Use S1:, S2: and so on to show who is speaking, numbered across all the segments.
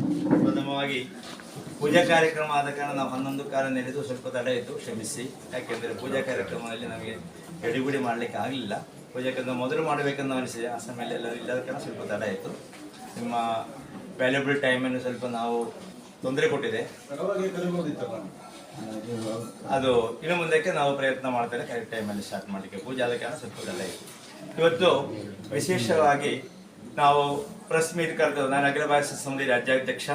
S1: ಪ್ರಥಮವಾಗಿ ಪೂಜಾ ಕಾರ್ಯಕ್ರಮ ಆದ ಕಾರಣ ನಾವು ಹನ್ನೊಂದು ಕಾಲ ನೆನೆದು ಸ್ವಲ್ಪ ತಡ ಇತ್ತು, ಕ್ಷಮಿಸಿ. ಯಾಕೆಂದರೆ ಪೂಜಾ ಕಾರ್ಯಕ್ರಮದಲ್ಲಿ ನಮಗೆ ಎಡಿಗುಡಿ ಮಾಡಲಿಕ್ಕೆ ಆಗಲಿಲ್ಲ. ಪೂಜಾ ಕಾರ್ಯಕ್ರಮ ಮೊದಲು ಮಾಡಬೇಕಂತ ಅನಿಸಿದೆ. ಆ ಸಮಯದಲ್ಲಿ ಎಲ್ಲರೂ ಇಲ್ಲದ ಕಾರಣ ಸ್ವಲ್ಪ ತಡ ಆಯಿತು ನಿಮ್ಮ ವ್ಯಾಲ್ಯೂಬಲ್ ಟೈಮನ್ನು ಸ್ವಲ್ಪ ನಾವು ತೊಂದರೆ ಕೊಟ್ಟಿದೆ. ಅದು ಇನ್ನು ಮುಂದಕ್ಕೆ ನಾವು ಪ್ರಯತ್ನ ಮಾಡ್ತೇವೆ. ಕರೆಕ್ಟ್ ಟೈಮಲ್ಲಿ ಸ್ಟಾರ್ಟ್ ಮಾಡಲಿಕ್ಕೆ. ಪೂಜೆ ಆದ ಕಾರಣ ಸ್ವಲ್ಪ ತಡ ಆಯಿತು ಇವತ್ತು ವಿಶೇಷವಾಗಿ ನಾವು ಪ್ರೆಸ್ ಮೀಟ್ ಕರೆದೆವು ನಾನು ಅಖಿಲ ಭಾರತ ಸಮಿತಿ ರಾಜ್ಯಾಧ್ಯಕ್ಷ,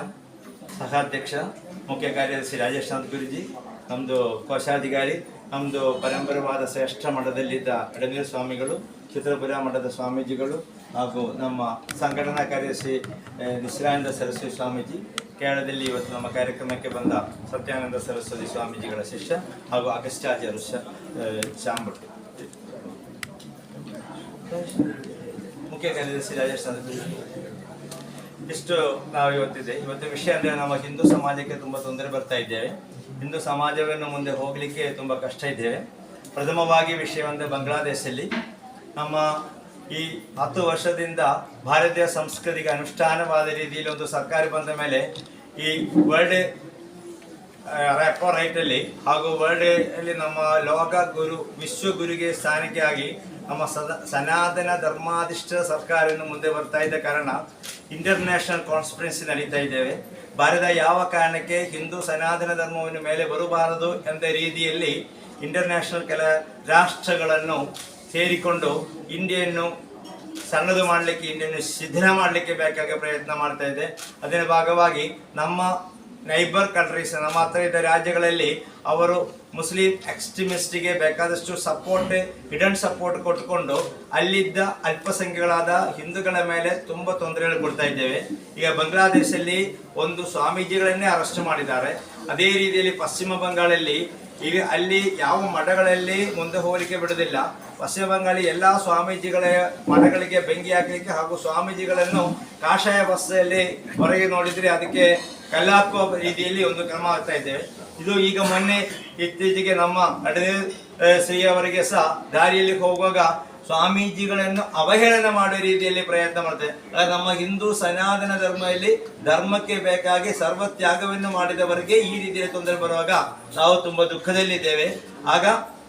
S1: ಸಹಾಧ್ಯಕ್ಷ, ಮುಖ್ಯ ಕಾರ್ಯದರ್ಶಿ ರಾಜೇಶಾಂತ್ ಗುರುಜಿ ನಮ್ಮದು ಕೋಶಾಧಿಕಾರಿ ನಮ್ಮದು ಪರಂಪರವಾದ ಶ್ರೇಷ್ಠ ಮಠದಲ್ಲಿದ್ದ ಅಡನೀರು ಸ್ವಾಮಿಗಳು ಚಿತ್ರಪುರ ಮಠದ ಸ್ವಾಮೀಜಿಗಳು ಹಾಗೂ ನಮ್ಮ ಸಂಘಟನಾ ಕಾರ್ಯದರ್ಶಿ ನಿಶ್ರಾನಂದ ಸರಸ್ವತಿ ಸ್ವಾಮೀಜಿ, ಕೇರಳದಲ್ಲಿ ಇವತ್ತು ನಮ್ಮ ಕಾರ್ಯಕ್ರಮಕ್ಕೆ ಬಂದ ಸತ್ಯಾನಂದ ಸರಸ್ವತಿ ಸ್ವಾಮೀಜಿಗಳ ಶಿಷ್ಯ ಹಾಗೂ ಅಗಸ್ಟಾಚಾರ್ಯ ಶಾಂಭಟ್ ಮುಖ್ಯ ಕಾರ್ಯದರ್ಶಿ ರಾಜೇಶ್ ಇಷ್ಟು ನಾವು ಇವತ್ತಿದೆ. ಇವತ್ತು ವಿಷಯ ಅಂದರೆ ನಮ್ಮ ಹಿಂದೂ ಸಮಾಜಕ್ಕೆ ತುಂಬ ತೊಂದರೆ ಬರ್ತಾ ಇದ್ದೇವೆ. ಹಿಂದೂ ಸಮಾಜವನ್ನು ಮುಂದೆ ಹೋಗಲಿಕ್ಕೆ ತುಂಬ ಕಷ್ಟ ಇದ್ದೇವೆ. ಪ್ರಥಮವಾಗಿ ವಿಷಯವಂದರೆ ಬಾಂಗ್ಲಾದೇಶದಲ್ಲಿ ನಮ್ಮ ಈ ಹತ್ತು ವರ್ಷದಿಂದ ಭಾರತೀಯ ಸಂಸ್ಕೃತಿಗೆ ಅನುಷ್ಠಾನವಾದ ರೀತಿಯಲ್ಲಿ ಒಂದು ಸರ್ಕಾರ ಬಂದ ಮೇಲೆ ಈ ವರ್ಲ್ಡ್ ರೆಪೋ ರೈಟಲ್ಲಿ ಹಾಗೂ ವರ್ಲ್ಡ್ ಅಲ್ಲಿ ನಮ್ಮ ಲೋಕ ಗುರು, ವಿಶ್ವ ಗುರುಗೆ ಸ್ಥಾನಕ್ಕೆ ಆಗಿ ನಮ್ಮ ಸದ, ಸನಾತನ ಧರ್ಮಾಧಿಷ್ಠ ಸರ್ಕಾರವನ್ನು ಮುಂದೆ ಬರ್ತಾ ಇದ್ದ ಕಾರಣ ಇಂಟರ್ನ್ಯಾಷನಲ್ ಕಾನ್ಫರೆನ್ಸ್ ನಡೀತಾ ಇದ್ದೇವೆ. ಭಾರತ ಯಾವ ಕಾರಣಕ್ಕೆ ಹಿಂದೂ ಸನಾತನ ಧರ್ಮವನ್ನು ಮೇಲೆ ಬರಬಾರದು ಎಂಬ ರೀತಿಯಲ್ಲಿ ಇಂಟರ್ನ್ಯಾಷನಲ್ ಕೆಲ ರಾಷ್ಟ್ರಗಳನ್ನು ಸೇರಿಕೊಂಡು ಇಂಡಿಯನ್ನು ಸಣ್ಣದು ಮಾಡಲಿಕ್ಕೆ, ಇಂಡಿಯನ್ನು ಸಿದ್ಧನ ಮಾಡಲಿಕ್ಕೆ ಬೇಕಾಗಿ ಪ್ರಯತ್ನ ಮಾಡ್ತಾ ಇದೆ. ಅದರ ಭಾಗವಾಗಿ ನಮ್ಮ ನೈಬರ್ ಕಂಟ್ರೀಸ್ ನಮ್ಮ ಹತ್ರ ಇದ್ದ ರಾಜ್ಯಗಳಲ್ಲಿ ಅವರು ಮುಸ್ಲಿಂ ಎಕ್ಸ್ಟ್ರೀಮಿಸ್ಟಿಗೆ ಬೇಕಾದಷ್ಟು ಸಪೋರ್ಟ್ ಹಿಡನ್ ಸಪೋರ್ಟ್ ಕೊಟ್ಟುಕೊಂಡು ಅಲ್ಲಿದ್ದ ಅಲ್ಪಸಂಖ್ಯೆಗಳಾದ ಹಿಂದೂಗಳ ಮೇಲೆ ತುಂಬ ತೊಂದರೆಗಳು ಕೊಡ್ತಾ ಇದ್ದೇವೆ. ಈಗ ಬಾಂಗ್ಲಾದೇಶಲ್ಲಿ ಒಂದು ಸ್ವಾಮೀಜಿಗಳನ್ನೇ ಅರೆಸ್ಟ್ ಮಾಡಿದ್ದಾರೆ. ಅದೇ ರೀತಿಯಲ್ಲಿ ಪಶ್ಚಿಮ ಬಂಗಾಳಲ್ಲಿ ಈಗ ಅಲ್ಲಿ ಯಾವ ಮಠಗಳಲ್ಲಿ ಮುಂದೆ ಹೋಗಲಿಕ್ಕೆ ಬಿಡುವುದಿಲ್ಲ. ಪಶ್ಚಿಮ ಬಂಗಾಳಿ ಎಲ್ಲ ಸ್ವಾಮೀಜಿಗಳ ಮಠಗಳಿಗೆ ಬೆಂಕಿ ಹಾಕಲಿಕ್ಕೆ ಹಾಗೂ ಸ್ವಾಮೀಜಿಗಳನ್ನು ಕಾಷಾಯ ಬಸ್ಸಲ್ಲಿ ಹೊರಗೆ ನೋಡಿದರೆ ಅದಕ್ಕೆ ಕಲ್ಲಾಕುವ ರೀತಿಯಲ್ಲಿ ಒಂದು ಕ್ರಮ ಆಗ್ತಾ ಇದ್ದೇವೆ. ಇದು ಈಗ ಮೊನ್ನೆ ಇತ್ತೀಚೆಗೆ ನಮ್ಮ ನಡೆದೇ ಶ್ರೀ ಸಹ ದಾರಿಯಲ್ಲಿ ಹೋಗುವಾಗ ಸ್ವಾಮೀಜಿಗಳನ್ನು ಅವಹೇಳನ ಮಾಡುವ ರೀತಿಯಲ್ಲಿ ಪ್ರಯತ್ನ ಮಾಡ್ತೇವೆ. ನಮ್ಮ ಹಿಂದೂ ಸನಾತನ ಧರ್ಮದಲ್ಲಿ ಧರ್ಮಕ್ಕೆ ಬೇಕಾಗಿ ಸರ್ವ ತ್ಯಾಗವನ್ನು ಮಾಡಿದವರಿಗೆ ಈ ರೀತಿಯಲ್ಲಿ ತೊಂದರೆ ಬರುವಾಗ ನಾವು ತುಂಬಾ ದುಃಖದಲ್ಲಿದ್ದೇವೆ. ಆಗ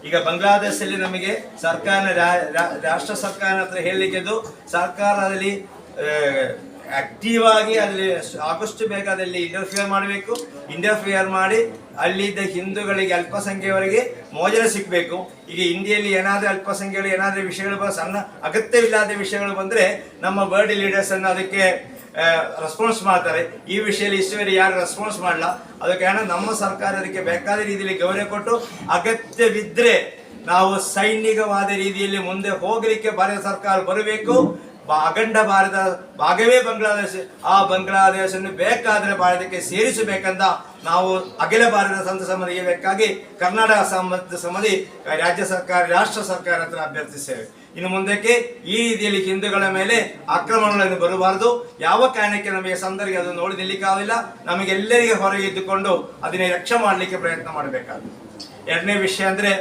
S1: ಈಗ ಬಾಂಗ್ಲಾದೇಶದಲ್ಲಿ ನಮಗೆ ಸರ್ಕಾರ ರಾಷ್ಟ್ರ ಸರ್ಕಾರ ಹತ್ರ ಹೇಳಲಿಕ್ಕೆ ಸರ್ಕಾರದಲ್ಲಿ ಆಕ್ಟಿವ್ ಆಗಿ ಅಲ್ಲಿ ಸಾಕಷ್ಟು ಬೇಗ ಇಂಟರ್ಫಿಯರ್ ಮಾಡಬೇಕು. ಇಂಟರ್ಫಿಯರ್ ಮಾಡಿ ಅಲ್ಲಿದ್ದ ಹಿಂದೂಗಳಿಗೆ ಅಲ್ಪಸಂಖ್ಯೆಯವರಿಗೆ ಮೋಜನೆ ಸಿಗಬೇಕು ಈಗ ಹಿಂದಿಯಲ್ಲಿ ಏನಾದರೂ ಅಲ್ಪಸಂಖ್ಯೆಗಳು ಏನಾದರೂ ವಿಷಯಗಳು ಸಣ್ಣ ಅಗತ್ಯವಿಲ್ಲದ ವಿಷಯಗಳು ಬಂದರೆ ನಮ್ಮ ವರ್ಲ್ಡ್ ಲೀಡರ್ಸ್ ಅನ್ನು ಅದಕ್ಕೆ ರೆಸ್ಪಾನ್ಸ್ ಮಾಡ್ತಾರೆ. ಈ ವಿಷಯದಲ್ಲಿ ಇಷ್ಟುವರೆ ಯಾರು ರೆಸ್ಪಾನ್ಸ್ ಮಾಡಲ್ಲ ಅದಕ್ಕೆ ಕಾರಣ ನಮ್ಮ ಸರ್ಕಾರ ಅದಕ್ಕೆ ಬೇಕಾದ ರೀತಿಯಲ್ಲಿ ಗೌರವ ಕೊಟ್ಟು ಅಗತ್ಯವಿದ್ದರೆ ನಾವು ಸೈನಿಕವಾದ ರೀತಿಯಲ್ಲಿ ಮುಂದೆ ಹೋಗಲಿಕ್ಕೆ ಭಾರತ ಸರ್ಕಾರ ಬರಬೇಕು. ಅಖಂಡ ಭಾರತ, ಭಾಗವೇ ಬಾಂಗ್ಲಾದೇಶ, ಆ ಬಾಂಗ್ಲಾದೇಶವನ್ನು ಬೇಕಾದರೆ ಭಾರತಕ್ಕೆ ಸೇರಿಸಬೇಕಂತ ನಾವು ಅಖಿಲ ಭಾರತ ಸಂತ ಸಮಿತಿಗೆ ಬೇಕಾಗಿ ಕರ್ನಾಟಕ ಸಂಬಂಧ ಸಮಿತಿ, ರಾಜ್ಯ ಸರ್ಕಾರ, ರಾಷ್ಟ್ರ ಸರ್ಕಾರ ಹತ್ರ ಅಭ್ಯರ್ಥಿಸ್ತೇವೆ. ಇನ್ನು ಮುಂದಕ್ಕೆ ಈ ರೀತಿಯಲ್ಲಿ ಹಿಂದೂಗಳ ಮೇಲೆ ಆಕ್ರಮಣಗಳನ್ನು ಬರಬಾರದು. ಯಾವ ಕಾರಣಕ್ಕೆ ನಮಗೆ ಸಂದರ್ಭ ಅದನ್ನು ನೋಡಿ ನಿಲ್ಲಿಕ್ಕಾಗಲಿಲ್ಲ ನಮಗೆಲ್ಲರಿಗೆ ಹೊರಗೆ ಇದ್ದುಕೊಂಡು ಅದನ್ನೇ ರಕ್ಷೆ ಮಾಡಲಿಕ್ಕೆ ಪ್ರಯತ್ನ ಮಾಡಬೇಕಾಗುತ್ತೆ. ಎರಡನೇ ವಿಷಯ ಅಂದರೆ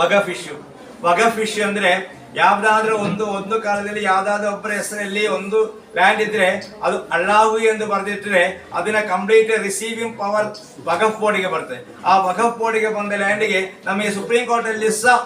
S1: ವಗಫ್ ಇಶ್ಯೂ ವಗಫ್ ಇಶ್ಯೂ ಅಂದ್ರೆ ಯಾವ್ದಾದ್ರೂ ಒಂದು ಒಂದು ಕಾಲದಲ್ಲಿ ಯಾವ್ದಾದ್ರು ಒಬ್ಬರ ಹೆಸರಲ್ಲಿ ಒಂದು ಲ್ಯಾಂಡ್ ಇದ್ರೆ ಅದು ಅಳ್ಳಾವು ಎಂದು ಬರೆದಿಟ್ಟರೆ ಅದನ್ನ ಕಂಪ್ಲೀಟ್ ರಿಸೀವಿಂಗ್ ಪವರ್ ವಗಫ್ ಬೋರ್ಡಿಗೆ ಬರ್ತದೆ ಆ ವಗಫ್ ಬೋರ್ಡಿಗೆ ಬಂದ ಲ್ಯಾಂಡಿಗೆ ನಮಗೆ ಸುಪ್ರೀಂ ಕೋರ್ಟ್ ಅಲ್ಲಿ ಸಹ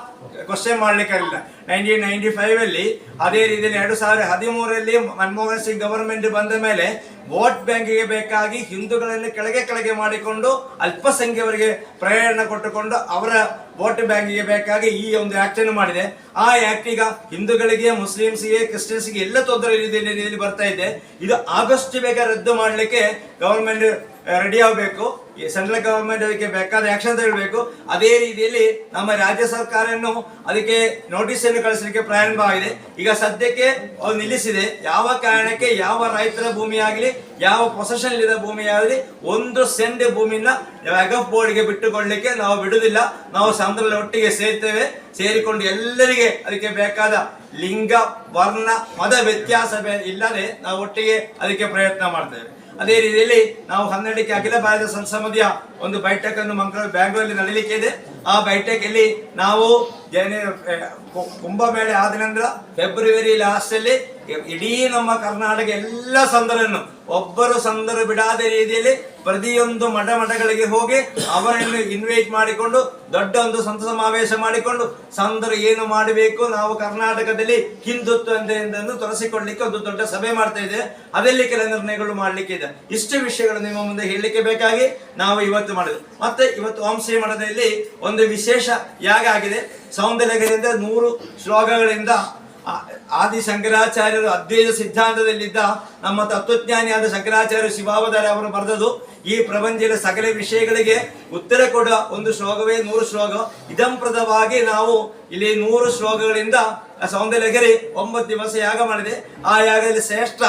S1: ಕ್ವಶನ್ ಮಾಡ್ಲಿಕ್ಕೆ ಆಗಿಲ್ಲ ನೈನ್ಟೀನ್ ನೈನ್ಟಿ ಫೈವ್ ಅಲ್ಲಿ ಅದೇ ರೀತಿಯಲ್ಲಿ ಎರಡು ಸಾವಿರದ ಹದಿಮೂರರಲ್ಲಿ ಮನಮೋಹನ್ ಸಿಂಗ್ ಗವರ್ಮೆಂಟ್ ಬಂದ ಮೇಲೆ ವೋಟ್ ಬ್ಯಾಂಕಿಗೆ ಬೇಕಾಗಿ ಹಿಂದೂಗಳನ್ನು ಕೆಳಗೆ ಕೆಳಗೆ ಮಾಡಿಕೊಂಡು ಅಲ್ಪಸಂಖ್ಯೆಯವರಿಗೆ ಪ್ರೇರಣೆ ಕೊಟ್ಟುಕೊಂಡು ಅವರ ವೋಟ್ ಬ್ಯಾಂಕಿಗೆ ಬೇಕಾಗಿ ಈ ಒಂದು ಆಕ್ಟ್ ಅನ್ನು ಮಾಡಿದೆ. ಆ ಆಕ್ಟ್ ಈಗ ಹಿಂದೂಗಳಿಗೆ, ಮುಸ್ಲಿಮ್ಸ್ಗೆ ಕ್ರಿಶ್ಚಿಯನ್ಸ್ಗೆ ಎಲ್ಲ ತೊಂದರೆ ರೀತಿಯಲ್ಲಿ ರೀತಿಯಲ್ಲಿ ಬರ್ತಾ ಇದೆ. ಇದು ಆಗಸ್ಟ್ ಬೇಗ ರದ್ದು ಮಾಡಲಿಕ್ಕೆ ಗವರ್ಮೆಂಟ್ ರೆಡಿ ಆಗಬೇಕು. ಸೆಂಟ್ರಲ್ ಗವರ್ಮೆಂಟ್ ಅದಕ್ಕೆ ಬೇಕಾದ ಆಕ್ಷನ್ ತಗೊಳ್ಬೇಕು. ಅದೇ ರೀತಿಯಲ್ಲಿ ನಮ್ಮ ರಾಜ್ಯ ಸರ್ಕಾರವನ್ನು ಅದಕ್ಕೆ ನೋಟಿಸ್ ಅನ್ನು ಕಳಿಸಲಿಕ್ಕೆ ಪ್ರಾರಂಭ ಆಗಿದೆ. ಈಗ ಸದ್ಯಕ್ಕೆ ಅವ್ರು ನಿಲ್ಲಿಸಿದೆ. ಯಾವ ಕಾರಣಕ್ಕೆ ಯಾವ ರೈತರ ಭೂಮಿ ಆಗಲಿ ಯಾವ ಪೊಸೆಷನ್ ಇಲ್ಲದ ಭೂಮಿ ಆಗಲಿ ಒಂದು ಸೆಂಟ್ ಭೂಮಿನ ವಗಫ್ ಬೋರ್ಡ್ಗೆ ಬಿಟ್ಟುಕೊಳ್ಳಲಿಕ್ಕೆ ನಾವು ಬಿಡುವುದಿಲ್ಲ. ನಾವು ಸಮುದ್ರದಲ್ಲಿ ಒಟ್ಟಿಗೆ ಸೇರ್ತೇವೆ. ಸೇರಿಕೊಂಡು ಎಲ್ಲರಿಗೆ ಅದಕ್ಕೆ ಬೇಕಾದ ಲಿಂಗ, ವರ್ಣ ಮದ ವ್ಯತ್ಯಾಸ ಇಲ್ಲದೆ ನಾವು ಒಟ್ಟಿಗೆ ಅದಕ್ಕೆ ಪ್ರಯತ್ನ ಮಾಡ್ತೇವೆ. ಅದೇ ರೀತಿಯಲ್ಲಿ ನಾವು ಹನ್ನೆರಡಕ್ಕೆ ಅಖಿಲ ಭಾರತ ಸಂಸದೀಯ ಒಂದು ಬೈಠಕನ್ನು ಮಂಗಳೂರು ಬ್ಯಾಂಗ್ಳೂರಲ್ಲಿ ನಡೀಲಿಕ್ಕೆ ಇದೆ. ಆ ಬೈಠಕಲ್ಲಿ ನಾವು ಜನ ಕುಂಭಮೇಳೆ ಕುಂಭಮೇಳ ಆದ ನಂತರ ಫೆಬ್ರವರಿ ಲಾಸ್ಟ್ ಅಲ್ಲಿ ಇಡೀ ನಮ್ಮ ಕರ್ನಾಟಕ ಎಲ್ಲ ಸಂದರನ್ನು, ಒಬ್ಬರು ಸಂದರು ಬಿಡಾದ ರೀತಿಯಲ್ಲಿ ಪ್ರತಿಯೊಂದು ಮಠ ಮಠಗಳಿಗೆ ಹೋಗಿ ಅವರನ್ನು ಇನ್ವೈಟ್ ಮಾಡಿಕೊಂಡು ದೊಡ್ಡ ಒಂದು ಸಂತ ಸಮಾವೇಶ ಮಾಡಿಕೊಂಡು ಸಂದರು ಏನು ಮಾಡಬೇಕು? ನಾವು ಕರ್ನಾಟಕದಲ್ಲಿ ಹಿಂದುತ್ವ ಅಂತ ತೊಲಸಿಕೊಳ್ಳಿಕ್ಕೆ ಒಂದು ದೊಡ್ಡ ಸಭೆ ಮಾಡ್ತಾ ಇದೆ. ಅದರಲ್ಲಿ ಕೆಲ ನಿರ್ಣಯಗಳು ಮಾಡಲಿಕ್ಕೆ ಇದೆ. ಇಷ್ಟು ವಿಷಯಗಳು ನಿಮ್ಮ ಮುಂದೆ ಹೇಳಲಿಕ್ಕೆ ಬೇಕಾಗಿ ನಾವು ಇವತ್ತು ಮಾಡಿದ್ವಿ ಮತ್ತೆ ಇವತ್ತು ಓಂ ಮಠದಲ್ಲಿ ಒಂದು ವಿಶೇಷ ಯಾಗ ಆಗಿದೆ. ಸೌಂದರ್ಯಗಳಿಂದ ನೂರು ಶ್ಲೋಕಗಳಿಂದ ಆದಿ ಶಂಕರಾಚಾರ್ಯರು ಅದ್ವೈತ ಸಿದ್ಧಾಂತದಲ್ಲಿದ್ದ ನಮ್ಮ ತತ್ವಜ್ಞಾನಿಯಾದ ಶಂಕರಾಚಾರ್ಯ ಶಿವಾವಧಾರ ಅವರು ಬರೆದದು ಈ ಪ್ರಪಂಚದ ಸಕಲ ವಿಷಯಗಳಿಗೆ ಉತ್ತರ ಕೊಡುವ ಒಂದು ಶ್ಲೋಕವೇ ನೂರು ಶ್ಲೋಕ. ಇದಂಪ್ರದವಾಗಿ ನಾವು ಇಲ್ಲಿ ನೂರು ಶ್ಲೋಕಗಳಿಂದ ಸೌಂದರ್ಯಗಿರಿ ಒಂಬತ್ತು ದಿವಸ ಯಾಗ ಮಾಡಿದೆ. ಆ ಯಾಗದಲ್ಲಿ ಶ್ರೇಷ್ಠ